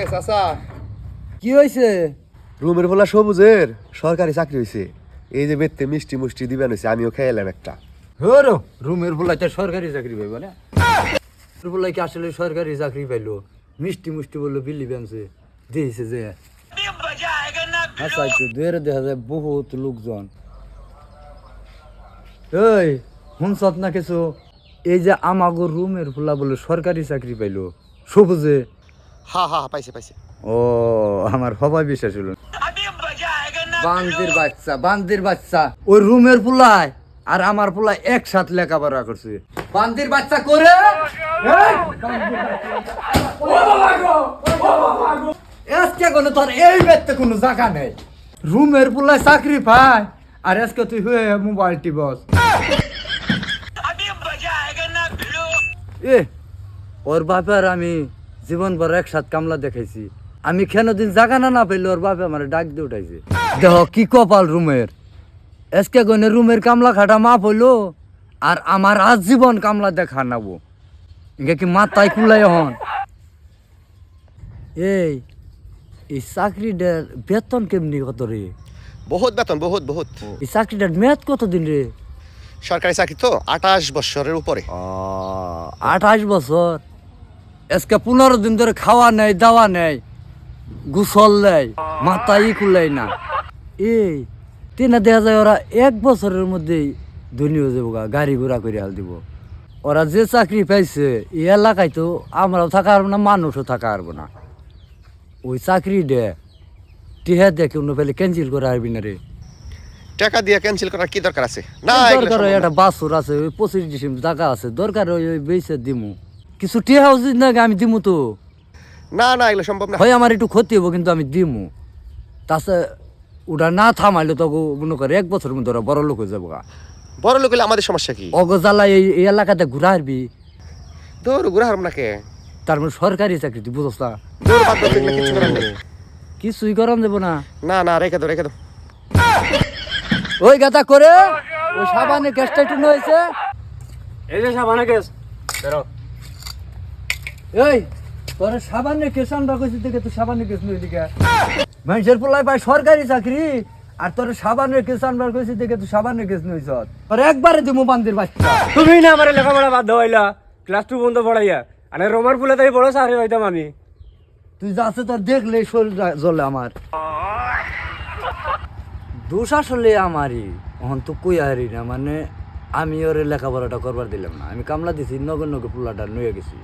এ চাচা কি হয়েছে রুমের বলা সবুজের সরকারি চাকরি হয়েছে এই যে বেতে মিষ্টি মুষ্টি দিবেন হয়েছে আমিও খেয়ে একটা। হরো রুমের বলাইতে সরকারি চাকরি পাইব না। বলাই কি আসলে সরকারি চাকরি পাইলো? মিষ্টি মুষ্টি বলল বিল্লি বেঞ্চে দিয়েছে যে। আচ্ছা একটু দুয়ের দেখা যায় বহুত লোকজন। এই শুনছত না কিছু? এই যে আমাগো রুমের ফুলা বলে সরকারি চাকরি পাইলো সবুজে। হা হা পাইছে পাইছে। ও, আমার বিশ্বাস বাচ্চা বাচ্চা। ওই রুমের পুলায় আর আমার পুলায় একসাথে বান্দির বাচ্চা তোর এই কোনো জায়গা নেই। রুমের পুলায় চাকরি পায়, আর আজকে তুই হয়ে মোবাইল টিপস। এ, ওর বাপের আমি জীবন ভর একসাথে কামলা দেখাইছি। আমি দিন জাগা না না পেলে ওর বাপে আমার ডাক দিয়ে উঠাইছে। দেহ কি কপাল রুমের। এসকে গনে রুমের কামলা খাটা মাপ হইল আর আমার আজীবন কামলা দেখা নাবো। ইঙ্গে কি মাথায় কুলাই হন? এই এই চাকরিটার বেতন কেমনি কত রে? বহুত বেতন বহুত বহুত। এই চাকরিটার মেয়াদ কত দিন রে? সরকারি চাকরি তো আঠাশ বছরের উপরে। আঠাশ বছর? আজকে পনেরো দিন ধরে খাওয়া নেই দাওয়া নেই গুসল নেই মাথাই খুলাই না। এই তিনা দেখা যায় ওরা এক বছরের মধ্যেই ধনী হয়ে যাব গাড়ি ঘোড়া করে হাল দিব। ওরা যে চাকরি পাইছে এই এলাকায় তো আমরাও থাকা পারব না মানুষও থাকা পারব না। ওই চাকরি দে টিহা দেখে অন্য পেলে ক্যান্সেল করা আসবি না রে। টাকা দিয়ে ক্যান্সেল করার কি দরকার আছে? না দরকার একটা বাসুর আছে ওই পঁচিশ ডিসেম্বর টাকা আছে দরকার ওই বেসে দিমু। কিছু টিহা উচিত না আমি দিমু তো? না না এগুলো সম্ভব না। হয় আমার একটু ক্ষতি হব কিন্তু আমি দিমু। তাছে ওটা না থামাইলে তো মনে করে এক বছরের মধ্যে ওরা বড় লোক হয়ে যাব বড় লোক হলে আমাদের সমস্যা কি? অগজালা এই এই এলাকাতে ঘুরাবি দৌড় ঘুরে হারম না কে? তার মানে সরকারি চাকরি তুই বুঝস না। কিছুই গরম দেবো না। না না রেখে দাও রেখে দাও ওই গাদা করে ওই সাবানের গ্যাসটা একটু হয়েছে এই যে সাবানা কেস বেরো। এই তোর সাবানের কেস আমরা কইছি দেখে তুই সাবানের কেস নই দিকে মানুষের পোলাই পায় সরকারি চাকরি আর তোর সাবানের কেস আনবার কইছি দেখে তুই সাবানের কেস নইছ তোর একবারে দিমু বান্দির বাচ্চা। তুমি না আমার লেখাপড়া বাদ দেওয়াইলা ক্লাস টু বন্ধ পড়াইয়া আর রোমার ফুলে তাই বড় সাহারি হইতাম আমি। তুই যাচ্ছে তোর দেখলে শরীর জ্বলে আমার। দোষ আসলে আমারই। অহন তো কই হারি না মানে আমি ওরে লেখাপড়াটা করবার দিলাম না। আমি কামলা দিছি নগর নগর পোলাটা নয়ে গেছি।